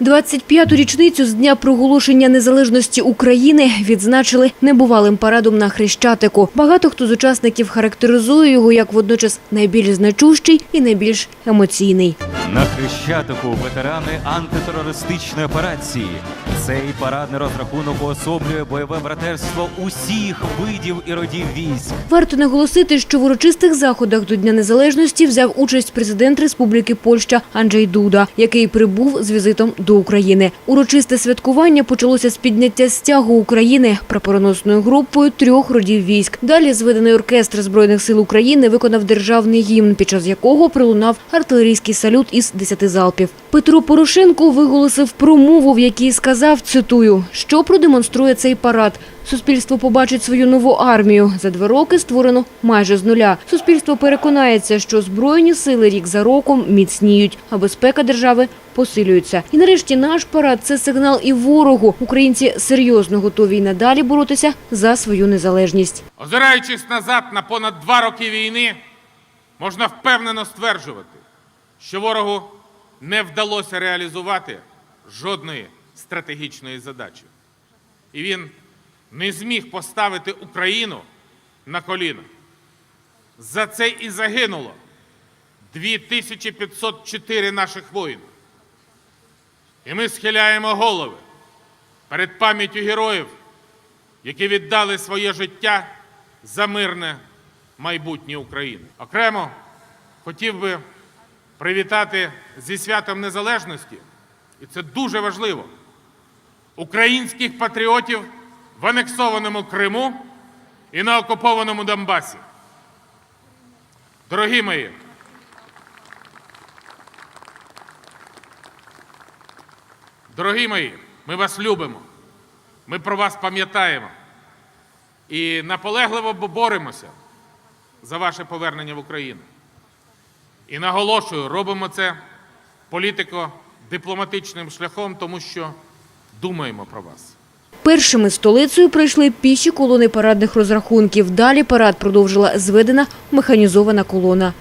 25-ту річницю з дня проголошення незалежності України відзначили небувалим парадом на Хрещатику. Багато хто з учасників характеризує його як водночас найбільш значущий і найбільш емоційний. На Хрещатику ветерани антитерористичної операції. Цей парадний розрахунок уособлює бойове братерство усіх видів і родів військ. Варто наголосити, що в урочистих заходах до Дня Незалежності взяв участь президент Республіки Польща Анджей Дуда, який прибув з візитом до України. Урочисте святкування почалося з підняття стягу України прапороносною групою трьох родів військ. Далі зведений оркестр збройних сил України виконав державний гімн, під час якого пролунав артилерійський салют із десяти залпів. Петро Порошенко виголосив промову, в якій сказав, цитую, що продемонструє цей парад. Суспільство побачить свою нову армію. За два роки створено майже з нуля. Суспільство переконається, що збройні сили рік за роком міцніють, а безпека держави посилюється. І нарешті наш парад це сигнал і ворогу. Українці серйозно готові й надалі боротися за свою незалежність. Озираючись назад на понад два роки війни, можна впевнено стверджувати, що ворогу не вдалося реалізувати жодної стратегічної задачі. І він не зміг поставити Україну на коліна. За це і загинуло 2504 наших воїнів. І ми схиляємо голови перед пам'яттю героїв, які віддали своє життя за мирне майбутнє України. Окремо хотів би привітати зі святом незалежності, і це дуже важливо, українських патріотів в анексованому Криму і на окупованому Донбасі. Дорогі мої, дорогі мої, ми вас любимо, ми про вас пам'ятаємо і наполегливо боремося за ваше повернення в Україну. І наголошую, робимо це політико-дипломатичним шляхом, тому що думаємо про вас. Першими столицею пройшли піші колони парадних розрахунків. Далі парад продовжила зведена механізована колона.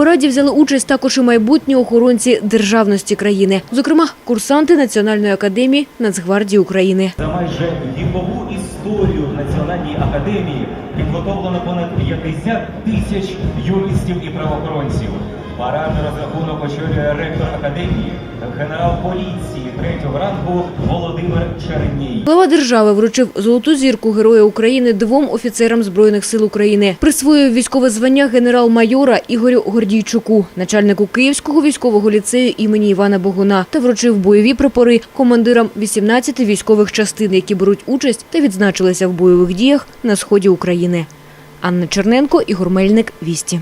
Параді взяли участь також і майбутні охоронці державності країни, зокрема курсанти Національної академії Нацгвардії України. За майже вікову історію Національній академії підготовлено понад 50 тисяч юристів і правоохоронців. Парадний розрахунок очолює ректор академії, генерал поліції третього рангу Володимир Черній. Глава держави вручив золоту зірку Героя України двом офіцерам збройних сил України. Присвоїв військове звання генерал-майора Ігорю Гордійчуку, начальнику Київського військового ліцею імені Івана Богуна, та вручив бойові прапори командирам 18 військових частин, які беруть участь та відзначилися в бойових діях на сході України. Анна Черненко, Ігор Мельник, Вісті.